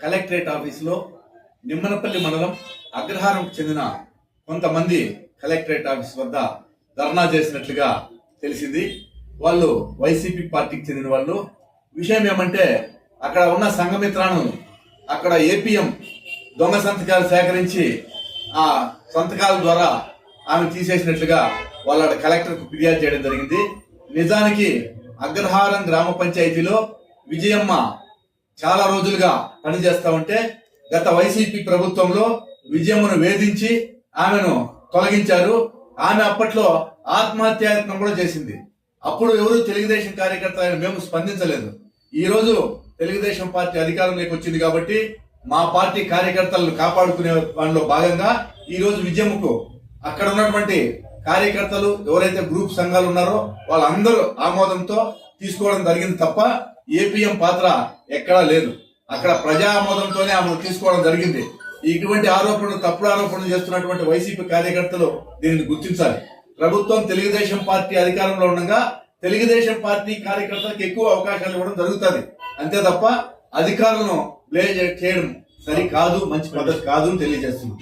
Collectorate ఆఫీసులో నిమ్మనపల్లి మండలం అగ్రహారంకు చెందిన కొంతమంది కలెక్టరేట్ ఆఫీస్ వద్ద ధర్నా చేసినట్లుగా తెలిసింది. వాళ్ళు వైసీపీ పార్టీకి చెందిన వాళ్ళు. విషయం ఏమంటే అక్కడ ఉన్న సంఘమిత్రాను అక్కడ ఏపీఎం దొంగ సంతకాలు సేకరించి ఆ సంతకాల ద్వారా ఆమె తీసేసినట్లుగా వాళ్ళ కలెక్టర్కు ఫిర్యాదు చేయడం జరిగింది. నిజానికి అగ్రహారం గ్రామ పంచాయతీలో విజయమ్మ చాలా రోజులుగా పనిచేస్తా ఉంటే గత వైసీపీ ప్రభుత్వంలో విజయమును వేధించి ఆమెను తొలగించారు. ఆమె అప్పట్లో ఆత్మహత్యాయత్నం కూడా చేసింది. అప్పుడు ఎవరు తెలుగుదేశం కార్యకర్తలు మేము స్పందించలేదు. ఈ రోజు తెలుగుదేశం పార్టీ అధికారంలోకి వచ్చింది కాబట్టి మా పార్టీ కార్యకర్తలను కాపాడుకునే దానిలో భాగంగా ఈ రోజు విజయముకు అక్కడ ఉన్నటువంటి కార్యకర్తలు ఎవరైతే గ్రూప్ సంఘాలు ఉన్నారో వాళ్ళందరూ ఆమోదంతో తీసుకోవడం జరిగింది తప్ప ఏపీఎం పాత్ర ఎక్కడా లేదు. అక్కడ ప్రజా ఆమోదంతోనే ఆమెను తీసుకోవడం జరిగింది. ఇటువంటి ఆరోపణలు తప్పుడు ఆరోపణలు చేస్తున్నటువంటి వైసీపీ కార్యకర్తలు దీనిని గుర్తించాలి. ప్రభుత్వం తెలుగుదేశం పార్టీ అధికారంలో ఉండగా తెలుగుదేశం పార్టీ కార్యకర్తలకు ఎక్కువ అవకాశాలు ఇవ్వడం జరుగుతుంది. అంతే తప్ప అధికారులను ప్లే చేయడం సరికాదు మంచి పద్ధతి కాదు అని తెలియజేస్తున్నాం.